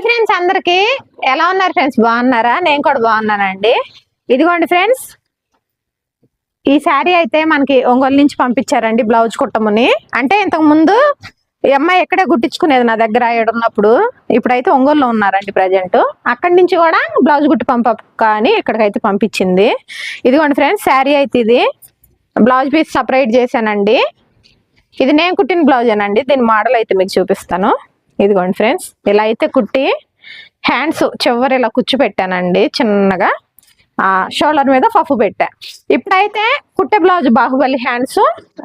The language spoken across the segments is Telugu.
హాయ్ ఫ్రెండ్స్ అందరికి. ఎలా ఉన్నారు ఫ్రెండ్స్? బాగున్నారా? నేను కూడా బాగున్నానండి. ఇదిగోండి ఫ్రెండ్స్. ఈ శారీ అయితే మనకి ఒంగోలు నుంచి పంపించారండి బ్లౌజ్ కుట్టముని. అంటే ఇంతకు ముందు ఈ అమ్మాయి ఎక్కడే కుట్టించుకునేది నా దగ్గర ఉన్నప్పుడు ఇప్పుడైతే ఒంగోలులో ఉన్నారండి ప్రజెంట్. అక్కడి నుంచి కూడా బ్లౌజ్ కుట్టి పంపక అని ఇక్కడికైతే పంపించింది. ఇదిగోండి ఫ్రెండ్స్ శారీ అయితే ఇది. బ్లౌజ్ పీస్ సపరేట్ చేశానండి. ఇది నేను కుట్టిన బ్లౌజేనండి. దీని మోడల్ అయితే మీకు చూపిస్తాను. ఇదిగోండి ఫ్రెండ్స్ ఇలా అయితే కుట్టి హ్యాండ్స్ చివరి ఇలా కుచ్చు పెట్టానండి చిన్నగా. ఆ షోల్డర్ మీద పఫ్ పెట్టా. ఇప్పుడైతే కుట్టే బ్లౌజ్ బాహుబలి హ్యాండ్స్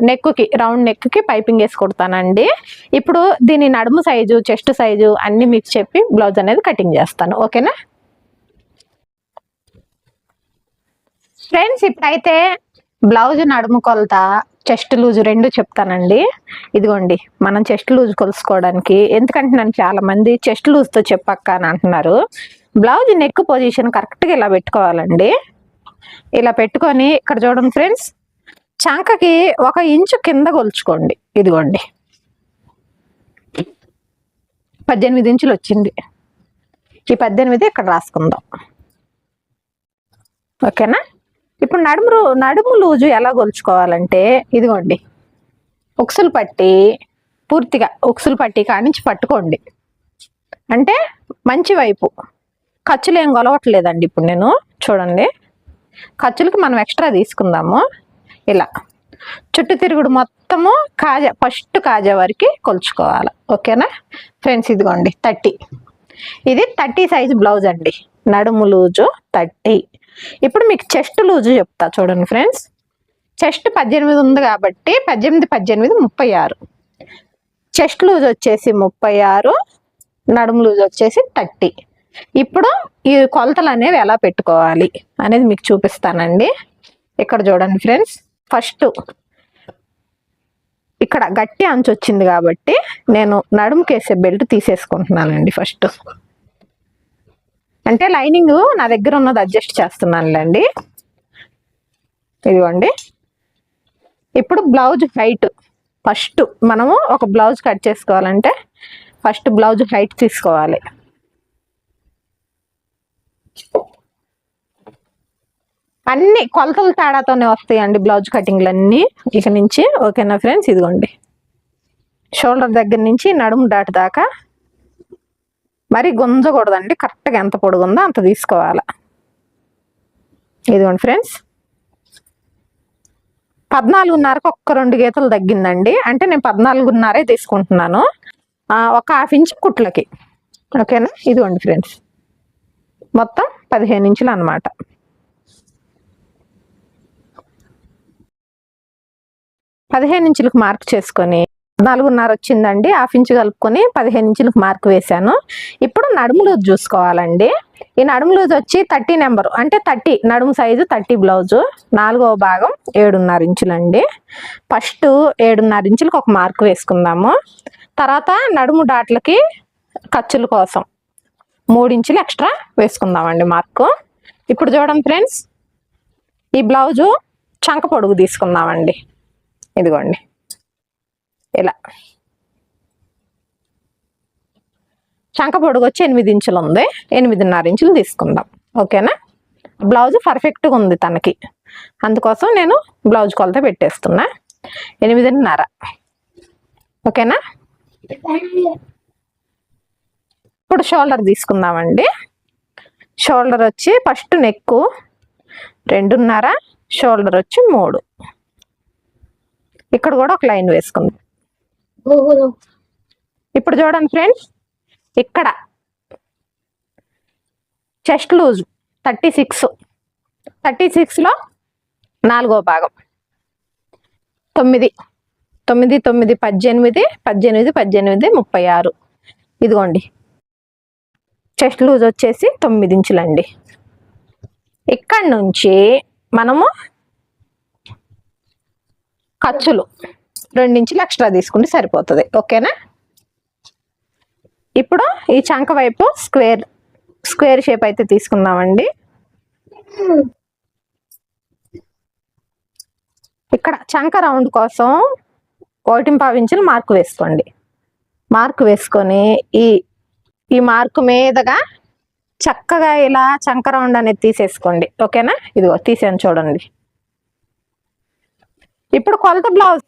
నెక్కుకి రౌండ్ నెక్కి పైపింగ్ వేసి కుడతానండి. ఇప్పుడు దీని నడుము సైజు చెస్ట్ సైజు అన్ని మీకు చెప్పి బ్లౌజ్ అనేది కటింగ్ చేస్తాను. ఓకేనా? ఫ్రెండ్స్ ఇప్పుడైతే బ్లౌజ్ నడుము కొలత చెస్ట్ లూజ్ రెండు చెప్తానండి. ఇదిగోండి మనం చెస్ట్ లూజ్ కొలుసుకోవడానికి. ఎందుకంటే నన్ను చాలా మంది చెస్ట్ లూజ్తో చెప్పక్క అని అంటున్నారు. బ్లౌజ్ నెక్ పొజిషన్ కరెక్ట్గా ఇలా పెట్టుకోవాలండి. ఇలా పెట్టుకొని ఇక్కడ చూడండి ఫ్రెండ్స్ చాంకకి ఒక ఇంచు కింద కొలుచుకోండి. ఇదిగోండి. పద్దెనిమిది ఇంచులు వచ్చింది. ఈ పద్దెనిమిది ఇక్కడ రాసుకుందాం. ఓకేనా? ఇప్పుడు నడుము నడుము లూజు ఎలా కొలుచుకోవాలంటే ఇదిగోండి. ఉక్సులు పట్టి పూర్తిగా ఉక్సులు పట్టి కానించి పట్టుకోండి. అంటే మంచి వైపు. ఖర్చులు ఏం కొలవట్లేదండి ఇప్పుడు నేను చూడండి. ఖర్చులకి మనం ఎక్స్ట్రా తీసుకుందాము. ఇలా. చుట్టూ తిరుగుడు మొత్తము కాజా ఫస్ట్ కాజా వరకు కొలుచుకోవాలి. ఓకేనా? ఫ్రెండ్స్ ఇదిగోండి థర్టీ. ఇది థర్టీ సైజ్ బ్లౌజ్ అండి. నడుము లూజు థర్టీ. ఇప్పుడు మీకు చెస్ట్ లూజు చెప్తా చూడండి ఫ్రెండ్స్. చెస్ట్ పద్దెనిమిది ఉంది కాబట్టి పద్దెనిమిది పద్దెనిమిది ముప్పై ఆరు. చెస్ట్ లూజ్ వచ్చేసి ముప్పై ఆరు నడుము లూజ్ వచ్చేసి థర్టీ. ఇప్పుడు ఈ కొలతలు అనేవి ఎలా పెట్టుకోవాలి అనేది మీకు చూపిస్తానండి. ఇక్కడ చూడండి ఫ్రెండ్స్. ఫస్ట్ ఇక్కడ గట్టి అంచు వచ్చింది కాబట్టి నేను నడుముకేసే బెల్ట్ తీసేసుకుంటున్నానండి ఫస్ట్. అంటే లైనింగ్ నా దగ్గర ఉన్నది అడ్జస్ట్ చేస్తున్నానులేండి. ఇదిగోండి. ఇప్పుడు బ్లౌజ్ హైట్ ఫస్ట్ మనము ఒక బ్లౌజ్ కట్ చేసుకోవాలంటే ఫస్ట్ బ్లౌజ్ హైట్ తీసుకోవాలి. అన్ని కొలతలు తేడాతోనే వస్తాయండి బ్లౌజ్ కటింగ్లు అన్నీ ఇక నుంచి ఓకేనా ఫ్రెండ్స్? ఇదిగోండి. షోల్డర్ దగ్గర నుంచి నడుము దాటి దాకా మరి గుంజకూడదండి. కరెక్ట్గా ఎంత పొడుగుందో అంత తీసుకోవాలి. ఇదిగోండి ఫ్రెండ్స్. పద్నాలుగున్నరకు ఒక్క రెండు గీతలు తగ్గిందండి. అంటే నేను పద్నాలుగున్నరే తీసుకుంటున్నాను. ఒక హాఫ్ ఇంచ్ కుట్లకి. ఓకేనా? ఇదిగోండి ఫ్రెండ్స్. మొత్తం పదిహేను ఇంచులు అనమాట పదిహేను ఇంచులకు మార్క్ చేసుకొని నాలుగున్నర వచ్చిందండి. హాఫ్ ఇంచ్ కలుపుకొని పదిహేను ఇంచులకు మార్క్ వేశాను. ఇప్పుడు నడుము లూజ్ చూసుకోవాలండి. ఈ నడుము లూజ్ వచ్చి థర్టీ నెంబర్ అంటే థర్టీ నడుము సైజు థర్టీ బ్లౌజు నాలుగవ భాగం ఏడున్నర ఇంచులండి. ఫస్ట్ ఏడున్నర ఇంచులకు ఒక మార్క్ వేసుకుందాము. తర్వాత నడుము డాట్లకి ఖర్చుల కోసం మూడు ఇంచులు ఎక్స్ట్రా వేసుకుందామండి మార్కు ఇప్పుడు చూడండి ఫ్రెండ్స్ ఈ బ్లౌజు చంక పొడుగు తీసుకుందామండి. ఇదిగోండి. ఇలా. చంక పొడుగు వచ్చి ఎనిమిది ఇంచులు ఉంది. ఎనిమిదిన్నర ఇంచులు తీసుకుందాం. ఓకేనా? బ్లౌజ్ పర్ఫెక్ట్గా ఉంది తనకి. అందుకోసం నేను బ్లౌజ్ కొలత పెట్టేస్తున్నా. ఎనిమిదిన్నర. ఓకేనా? ఇప్పుడు షోల్డర్ తీసుకుందామండి. షోల్డర్ వచ్చి ఫస్ట్ నెక్ రెండున్నర షోల్డర్ వచ్చి మూడు. ఇక్కడ కూడా ఒక లైన్ వేసుకుందాం. ఇప్పుడు చూడండి ఫ్రెండ్స్ ఇక్కడ chest loose thirty six. Thirty సిక్స్లో నాలుగో భాగం. తొమ్మిది తొమ్మిది తొమ్మిది పద్దెనిమిది పద్దెనిమిది పద్దెనిమిది ముప్పై ఆరు. ఇదిగోండి. చెస్ట్ లూజ్ వచ్చేసి తొమ్మిది ఇంచులండి ఇక్కడ నుంచి మనము ఖర్చులు రెండించులు ఎక్స్ట్రా తీసుకుంటే సరిపోతుంది. ఓకేనా? ఇప్పుడు ఈ చంక వైపు స్క్వేర్ స్క్వేర్ షేప్ అయితే తీసుకుందామండి. ఇక్కడ చంక రౌండ్ కోసం ఒకటి పావించులు మార్క్ వేసుకోండి. మార్క్ వేసుకొని ఈ ఈ మార్కు మీదగా చక్కగా ఇలా చంక రౌండ్ అనేది తీసేసుకోండి. ఓకేనా? ఇదిగో తీసాను చూడండి. ఇప్పుడు కొలత బ్లౌజ్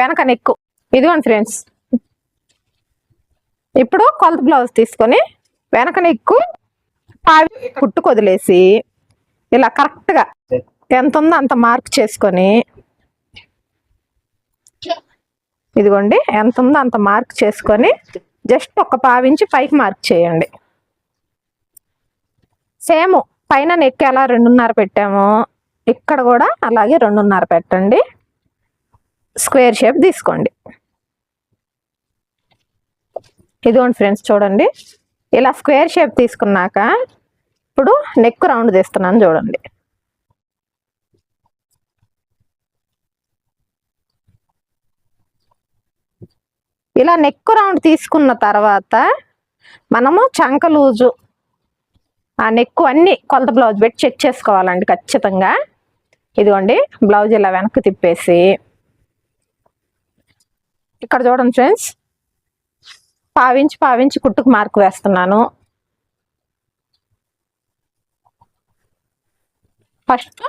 వెనక నెక్కు. ఇదిగోండి ఫ్రెండ్స్ ఇప్పుడు కొలత బ్లౌజ్ తీసుకొని వెనక నెక్కు పావి కుట్టు కొదిలేసి ఇలా కరెక్ట్గా ఎంత ఉందో అంత మార్క్ చేసుకొని ఇదిగోండి ఎంత ఉందో అంత మార్క్ చేసుకొని జస్ట్ ఒక పావించి పైకి మార్క్ చేయండి. సేమ్ పైన నెక్ ఎలా రెండున్నర పెట్టామో ఇక్కడ కూడా అలాగే రెండున్నర పెట్టండి. స్క్వేర్ షేప్ తీసుకోండి. ఇదిగోండి ఫ్రెండ్స్ చూడండి. ఇలా స్క్వేర్ షేప్ తీసుకున్నాక ఇప్పుడు నెక్ రౌండ్ తీస్తున్నాను చూడండి. ఇలా నెక్ రౌండ్ తీసుకున్న తర్వాత మనము చంక లూజు ఆ నెక్ అన్ని కొలత బ్లౌజ్ పెట్టి చెక్ చేసుకోవాలండి ఖచ్చితంగా. ఇదిగోండి బ్లౌజ్ ఇలా వెనక్కి తిప్పేసి. ఇక్కడ చూడండి ఫ్రెండ్స్. పావించి పావించి కుట్టుకు మార్కు వేస్తున్నాను. ఫస్ట్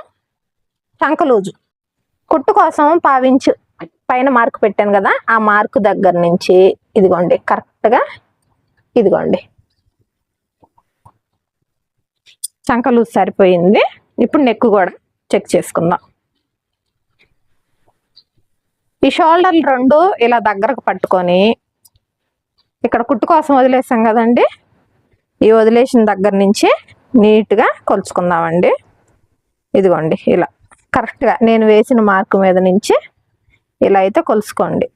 చంక లూజు కుట్టు కోసం పావించు పైన మార్కు పెట్టాను కదా ఆ మార్క్ దగ్గర నుంచి ఇదిగోండి కరెక్ట్గా ఇదిగోండి. చంకలు సరిపోయింది. ఇప్పుడు నెక్ కూడా చెక్ చేసుకుందాం. ఈ షోల్డర్లు రెండు ఇలా దగ్గరకు పట్టుకొని ఇక్కడ కుట్టు కోసం వదిలేసాం కదండి. ఈ వదిలేసిన దగ్గర నుంచి నీట్గా కొలుచుకుందామండి. ఇదిగోండి ఇలా కరెక్ట్గా నేను వేసిన మార్క్ మీద నుంచి ఇలా అయితే కొలుసుకోండి.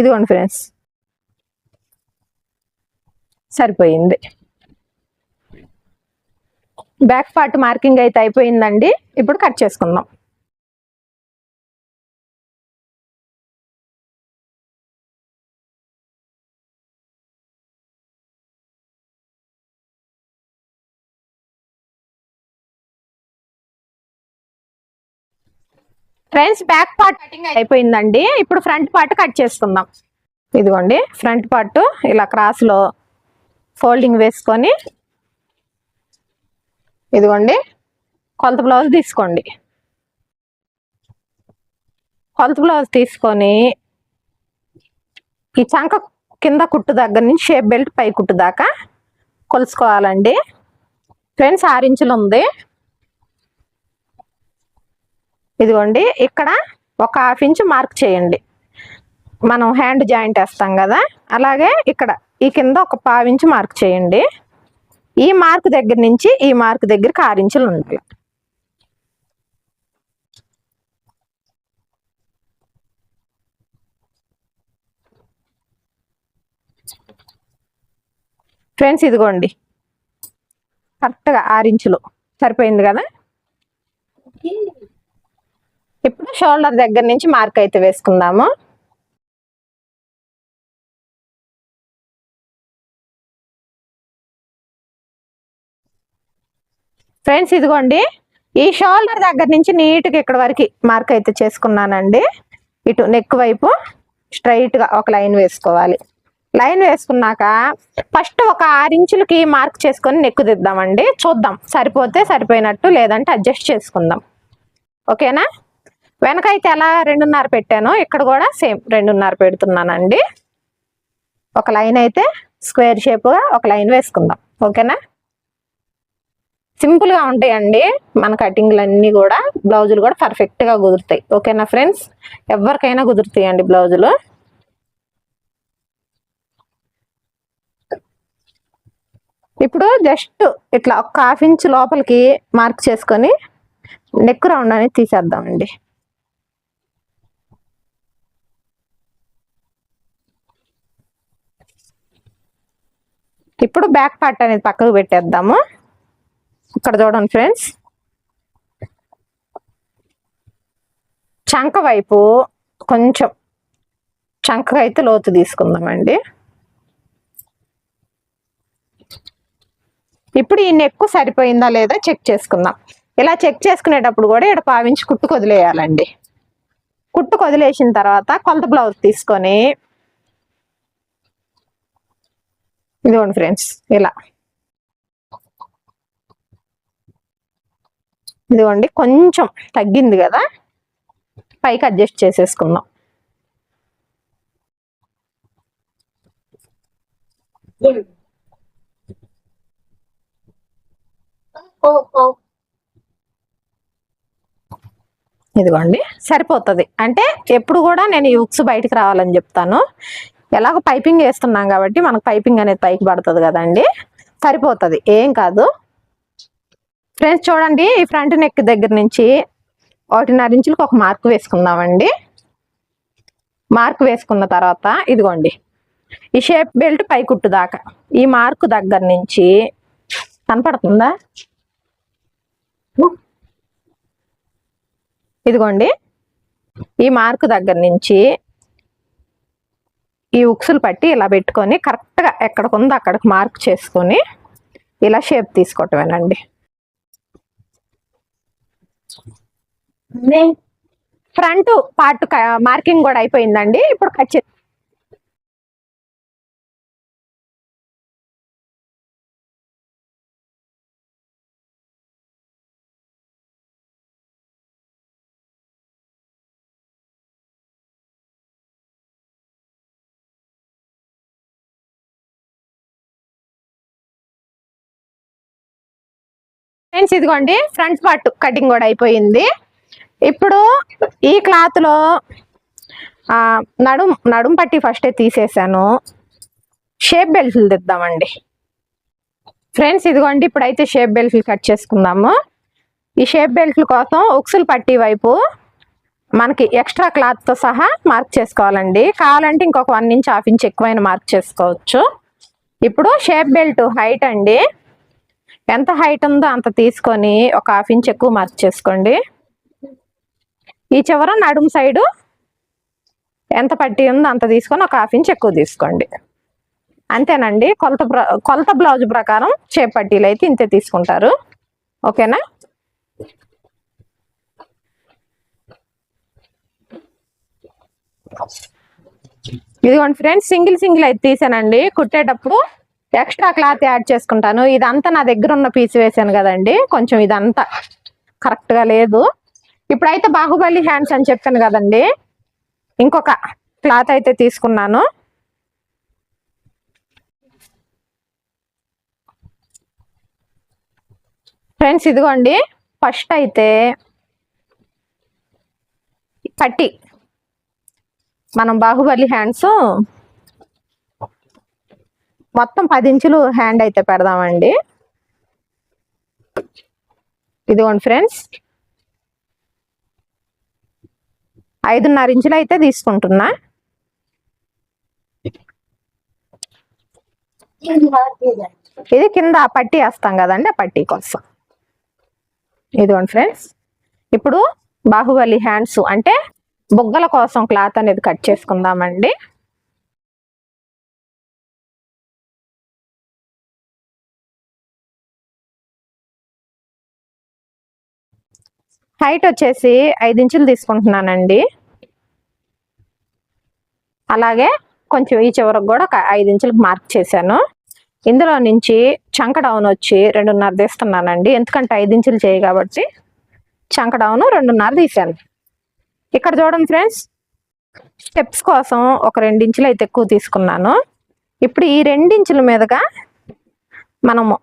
ఇదిగోండి ఫ్రెండ్స్ సరిపోయింది. బ్యాక్ పార్ట్ మార్కింగ్ అయితే అయిపోయిందండి. ఇప్పుడు కట్ చేసుకుందాం. ఫ్రెండ్స్ బ్యాక్ పార్ట్ కటింగ్ అయిపోయిందండి. ఇప్పుడు ఫ్రంట్ పార్ట్ కట్ చేసుకుందాం. ఇదిగోండి ఫ్రంట్ పార్ట్ ఇలా క్రాస్లో ఫోల్డింగ్ వేసుకొని ఇదిగోండి. కొలత బ్లౌజ్ తీసుకోండి. కొలత బ్లౌజ్ తీసుకొని ఈ చంక కింద కుట్టు దగ్గర నుంచి షేప్ బెల్ట్ పై కుట్టు దాకా కొలుసుకోవాలండి. ఫ్రెండ్స్ ఆరు ఇంచులు ఉంది. ఇదిగోండి ఇక్కడ ఒక హాఫ్ ఇంచ్ మార్క్ చేయండి. మనం హ్యాండ్ జాయింట్ వేస్తాం కదా. అలాగే ఇక్కడ ఈ కింద ఒక పావించి మార్క్ చేయండి. ఈ మార్క్ దగ్గర నుంచి ఈ మార్క్ దగ్గరికి ఆరు ఉండాలి. ఫ్రెండ్స్ ఇదిగోండి. కరెక్ట్గా ఆరించులు. సరిపోయింది కదా? ఇప్పుడు షోల్డర్ దగ్గర నుంచి మార్క్ అయితే వేసుకుందాము. ఫ్రెండ్స్ ఇదిగోండి. ఈ షోల్డర్ దగ్గర నుంచి నీట్గా ఇక్కడ వరకు మార్క్ అయితే చేసుకున్నానండి. ఇటు నెక్ వైపు స్ట్రైట్గా ఒక లైన్ వేసుకోవాలి. లైన్ వేసుకున్నాక ఫస్ట్ ఒక ఆరు ఇంచులకి మార్క్ చేసుకొని నెక్కు దిద్దామండి. చూద్దాం. సరిపోతే సరిపోయినట్టు లేదంటే అడ్జస్ట్ చేసుకుందాం. ఓకేనా? వెనక అయితే ఎలా రెండున్నర పెట్టానో. ఇక్కడ కూడా సేమ్ రెండున్నర పెడుతున్నానండి. ఒక లైన్ అయితే స్క్వేర్ షేప్గా ఒక లైన్ వేసుకుందాం. ఓకేనా? సింపుల్గా ఉంటాయండి. మన కటింగ్లు అన్నీ కూడా బ్లౌజులు కూడా పర్ఫెక్ట్గా కుదురుతాయి. ఓకేనా ఫ్రెండ్స్ ఎవరికైనా కుదురుతాయండి బ్లౌజులు. ఇప్పుడు జస్ట్ ఇట్లా ఒక హాఫ్ ఇంచ్ లోపలికి మార్క్ చేసుకొని నెక్ రౌండ్ అనేది తీసేద్దామండి. ఇప్పుడు బ్యాక్ పార్ట్ అనేది పక్కకు పెట్టేద్దాము. ఇక్కడ చూడండి ఫ్రెండ్స్. చంక వైపు కొంచెం చంక అయితే లోతు తీసుకుందామండి. ఇప్పుడు ఈ నెక్కు సరిపోయిందా లేదా చెక్ చేసుకుందాం. ఇలా చెక్ చేసుకునేటప్పుడు కూడా ఇక్కడ పావించి కుట్టుకు వదిలేయాలండి కుట్టు కొదిలేసిన తర్వాత కొలత బ్లౌజ్ తీసుకొని ఇదిగోండి ఫ్రెండ్స్ ఇలా. ఇదిగోండి కొంచెం తగ్గింది కదా? పైకి అడ్జస్ట్ చేసేసుకుందాం. ఇదిగోండి సరిపోతుంది. అంటే ఎప్పుడు కూడా నేను యూక్స్ బయటికి రావాలని చెప్తాను. ఎలాగో పైపింగ్ వేస్తున్నాం కాబట్టి మనకు పైపింగ్ అనేది పైకి పడుతుంది కదండి. సరిపోతుంది. ఏం కాదు. ఫ్రెండ్స్ చూడండి ఈ ఫ్రంట్ నెక్ దగ్గర నుంచి ఒకటిన్నర ఇంచులకు ఒక మార్క్ వేసుకుందామండి. మార్క్ వేసుకున్న తర్వాత ఇదిగోండి ఈ షేప్ బెల్ట్ పై కుట్టు దాకా ఈ మార్క్ దగ్గర నుంచి కనపడుతుందా? ఇదిగోండి ఈ మార్కు దగ్గర నుంచి ఈ ఉక్సులు పట్టి ఇలా పెట్టుకొని కరెక్ట్గా ఎక్కడికి ఉందో అక్కడికి మార్క్ చేసుకొని ఇలా షేప్ తీసుకోవటమేనండి. ఫ్రంట్ పార్ట్ మార్కింగ్ కూడా అయిపోయిందండి. ఇప్పుడు కట్ చే ఫ్రెండ్స్ ఇదిగోండి ఫ్రంట్ పార్ట్ కటింగ్ కూడా అయిపోయింది. ఇప్పుడు ఈ క్లాత్లో నడుం నడుం పట్టి ఫస్టే తీసేసాను. షేప్ బెల్ట్లు తెద్దామండి. ఫ్రెండ్స్ ఇదిగోండి ఇప్పుడైతే షేప్ బెల్ట్లు కట్ చేసుకుందాము. ఈ షేప్ బెల్ట్ల కోసం ఉక్సులు పట్టి వైపు మనకి ఎక్స్ట్రా క్లాత్తో సహా మార్క్ చేసుకోవాలండి. కావాలంటే ఇంకొక వన్ ఇంచ్ హాఫ్ ఇంచ్ ఎక్కువైన మార్క్ చేసుకోవచ్చు. ఇప్పుడు షేప్ బెల్ట్ హైట్ అండి. ఎంత హైట్ ఉందో అంత తీసుకొని ఒక హాఫ్ ఇంచ్ ఎక్కువ మార్క్ చేసుకోండి. ఈ చివర నడుము సైడు ఎంత పట్టి ఉందో అంత తీసుకొని ఒక హాఫ్ ఇంచ్ ఎక్కువ తీసుకోండి. అంతేనండి కొలత ప్ర- కొలత బ్లౌజ్ ప్రకారం చేపట్టీలు అయితే ఇంతే తీసుకుంటారు. ఓకేనా? ఇదిగోండి ఫ్రెండ్స్ సింగిల్ సింగిల్ అయితే తీసానండి. కుట్టేటప్పుడు ఎక్స్ట్రా క్లాత్ యాడ్ చేసుకుంటాను. ఇదంతా నా దగ్గర ఉన్న పీస్ వేసాను కదండి. కొంచెం ఇదంతా కరెక్ట్గా లేదు. ఇప్పుడైతే బాహుబలి హ్యాండ్స్ అని చెప్పాను కదండి. ఇంకొక క్లాత్ అయితే తీసుకున్నాను. ఫ్రెండ్స్ ఇదిగోండి ఫస్ట్ అయితే పట్టి. మనం బాహుబలి హ్యాండ్స్ మొత్తం పది ఇంచులు హ్యాండ్ అయితే పెడదామండి. ఇదిగోండి ఫ్రెండ్స్. ఐదున్నర ఇంచులు అయితే తీసుకుంటున్నా. ఇది కింద పట్టి వేస్తాం కదండి ఆ పట్టి కోసం. ఇదిగోండి ఫ్రెండ్స్ ఇప్పుడు బాహుబలి హ్యాండ్స్ అంటే బుగ్గల కోసం క్లాత్ అనేది కట్ చేసుకుందామండి. హైట్ వచ్చేసి ఐదు ఇంచులు తీసుకుంటున్నానండి. అలాగే కొంచెం ఈ చివరకు కూడా ఒక ఐదు ఇంచులకు మార్క్ చేశాను. ఇందులో నుంచి చంక డౌన్ వచ్చి రెండున్నర తీస్తున్నానండి. ఎందుకంటే ఐదు ఇంచులు చేయి కాబట్టి చంక డౌన్ రెండున్నర తీసాను ఇక్కడ చూడండి ఫ్రెండ్స్ స్టెప్స్ కోసం ఒక రెండించులు అయితే ఎక్కువ తీసుకున్నాను. ఇప్పుడు ఈ రెండించుల మీదుగా మనము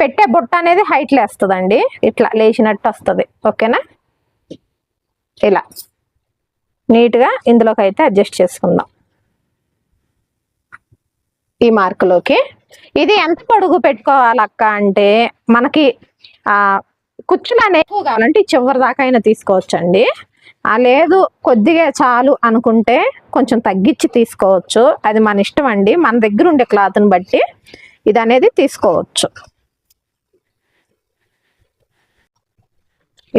పెట్టే బుట్ట అనేది హైట్ లేస్తుందండి ఇట్లా లేచినట్టు వస్తుంది. ఓకేనా? ఇలా. నీట్గా ఇందులోకి అయితే అడ్జస్ట్ చేసుకుందాం. ఈ మార్కులోకి. ఇది ఎంత పొడుగు పెట్టుకోవాలక్క అంటే మనకి ఆ కుచ్చులు అనేవి ఎక్కువ కావాలంటే చివరి దాకా అయినా తీసుకోవచ్చండి. ఆ లేదు కొద్దిగా చాలు అనుకుంటే కొంచెం తగ్గించి తీసుకోవచ్చు. అది మన ఇష్టం అండి. మన దగ్గర ఉండే క్లాత్ని బట్టి ఇది అనేది తీసుకోవచ్చు.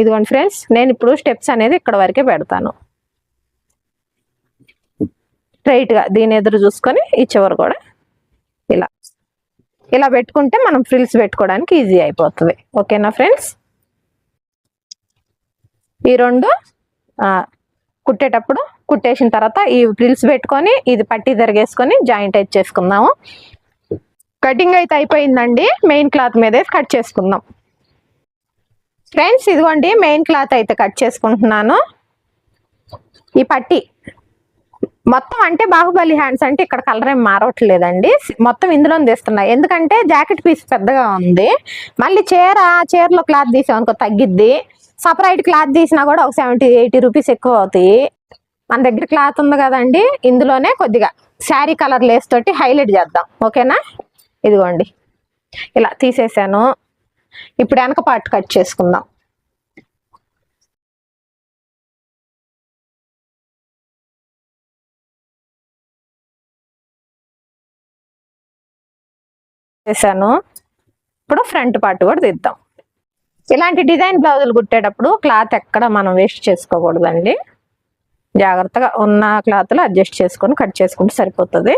ఇదిగోండి ఫ్రెండ్స్ నేను ఇప్పుడు స్టెప్స్ అనేది ఇక్కడ వరకే పెడతాను. స్ట్రైట్గా దీని ఎదురు చూసుకొని ఈ కూడా ఇలా. ఇలా పెట్టుకుంటే మనం ఫ్రిల్స్ పెట్టుకోవడానికి ఈజీ అయిపోతుంది. ఓకేనా ఫ్రెండ్స్? ఈ రెండు కుట్టేటప్పుడు కుట్టేసిన తర్వాత ఈ ఫ్రిల్స్ పెట్టుకొని ఇది పట్టి తిరిగేసుకొని జాయింట్ అయితే చేసుకుందాము. కటింగ్ అయితే అయిపోయిందండి. మెయిన్ క్లాత్ మీద కట్ చేసుకుందాం. ఫ్రెండ్స్ ఇదిగోండి మెయిన్ క్లాత్ అయితే కట్ చేసుకుంటున్నాను. ఈ పట్టి. మొత్తం అంటే బాహుబలి హ్యాండ్స్ అంటే ఇక్కడ కలర్ ఏం మారవట్లేదండి. మొత్తం ఇందులో తీస్తున్నాయి ఎందుకంటే జాకెట్ పీస్ పెద్దగా ఉంది. మళ్ళీ చీర చీరలో క్లాత్ తీసామనుకో తగ్గిద్ది. సపరేట్ క్లాత్ తీసినా కూడా ఒక సెవెంటీ ఎయిటీ రూపీస్ ఎక్కువ అవుతాయి. మన దగ్గర క్లాత్ ఉంది కదండి ఇందులోనే కొద్దిగా శారీ కలర్ లేస్ తోటి హైలైట్ చేద్దాం. ఓకేనా ఇదిగోండి. ఇలా తీసేసాను. ఇప్పుడు వెనక పార్ట్ కట్ చేసుకుందాం. చేశాను. ఇప్పుడు ఫ్రంట్ పార్ట్ కూడా తీద్దాం. ఇలాంటి డిజైన్ బ్లౌజులు కుట్టేటప్పుడు క్లాత్ ఎక్కడ మనం వేస్ట్ చేసుకోకూడదండి. జాగ్రత్తగా ఉన్న క్లాత్లో అడ్జస్ట్ చేసుకొని కట్ చేసుకుంటే సరిపోతుంది.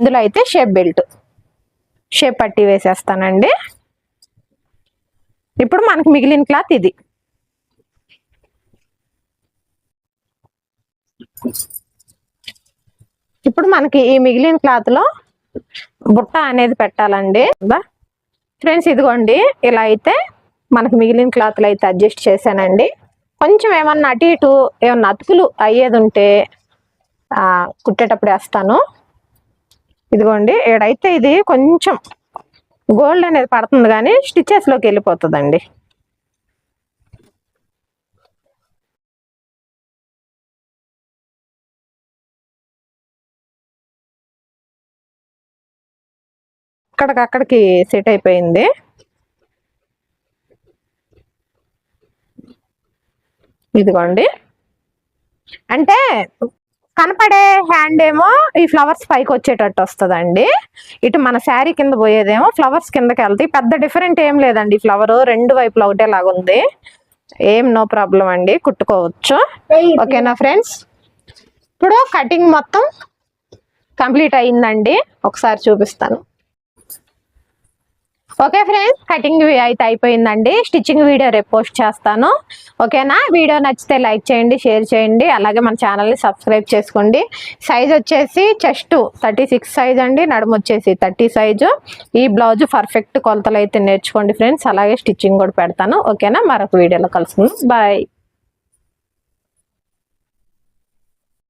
ఇందులో అయితే షేప్ బెల్ట్. షేప్ పట్టి వేసేస్తానండి. ఇప్పుడు మనకి మిగిలిన క్లాత్ ఇది. ఇప్పుడు మనకి ఈ మిగిలిన క్లాత్లో బుట్ట అనేది పెట్టాలండి. ఫ్రెండ్స్ ఇదిగోండి. ఇలా అయితే మనకి మిగిలిన క్లాత్లు అయితే అడ్జస్ట్ చేశానండి. కొంచెం ఏమన్నా అటు ఇటు ఏమన్నా అతుకులు అయ్యేది ఉంటే కుట్టేటప్పుడు వేస్తాను. ఇదిగోండి ఏడైతే ఇది కొంచెం గోల్డ్ అనేది పడుతుంది కానీ స్టిచ్చెస్లోకి వెళ్ళిపోతుందండి. అక్కడికక్కడికి సెట్ అయిపోయింది. ఇదిగోండి. అంటే కనపడే హ్యాండ్ ఏమో ఈ ఫ్లవర్స్ పైకి వచ్చేటట్టు వస్తుందండి. ఇటు మన శారీ కింద పోయేదేమో ఫ్లవర్స్ కిందకి వెళ్తాయి పెద్ద డిఫరెంట్ ఏం లేదండి. ఫ్లవర్ రెండు వైపులా ఒకటేలాగా ఉంది. ఏం నో ప్రాబ్లం అండి. కుట్టుకోవచ్చు. ఓకేనా ఫ్రెండ్స్ ఇప్పుడు కటింగ్ మొత్తం కంప్లీట్ అయిందండి. ఒకసారి చూపిస్తాను. ఓకే ఫ్రెండ్స్ కటింగ్ అయితే అయిపోయిందండి. స్టిచ్చింగ్ వీడియో రేపు పోస్ట్ చేస్తాను. ఓకేనా? వీడియో నచ్చితే లైక్ చేయండి షేర్ చేయండి. అలాగే మన ఛానల్ని సబ్స్క్రైబ్ చేసుకోండి. సైజ్ వచ్చేసి చెస్ట్ థర్టీ సిక్స్ సైజ్ అండి. నడుము వచ్చేసి థర్టీ సైజు. ఈ బ్లౌజ్ పర్ఫెక్ట్ కొలతలు అయితే నేర్చుకోండి ఫ్రెండ్స్. అలాగే స్టిచ్చింగ్ కూడా పెడతాను. ఓకేనా? మరొక వీడియోలో కలుసుకుందాం. బాయ్.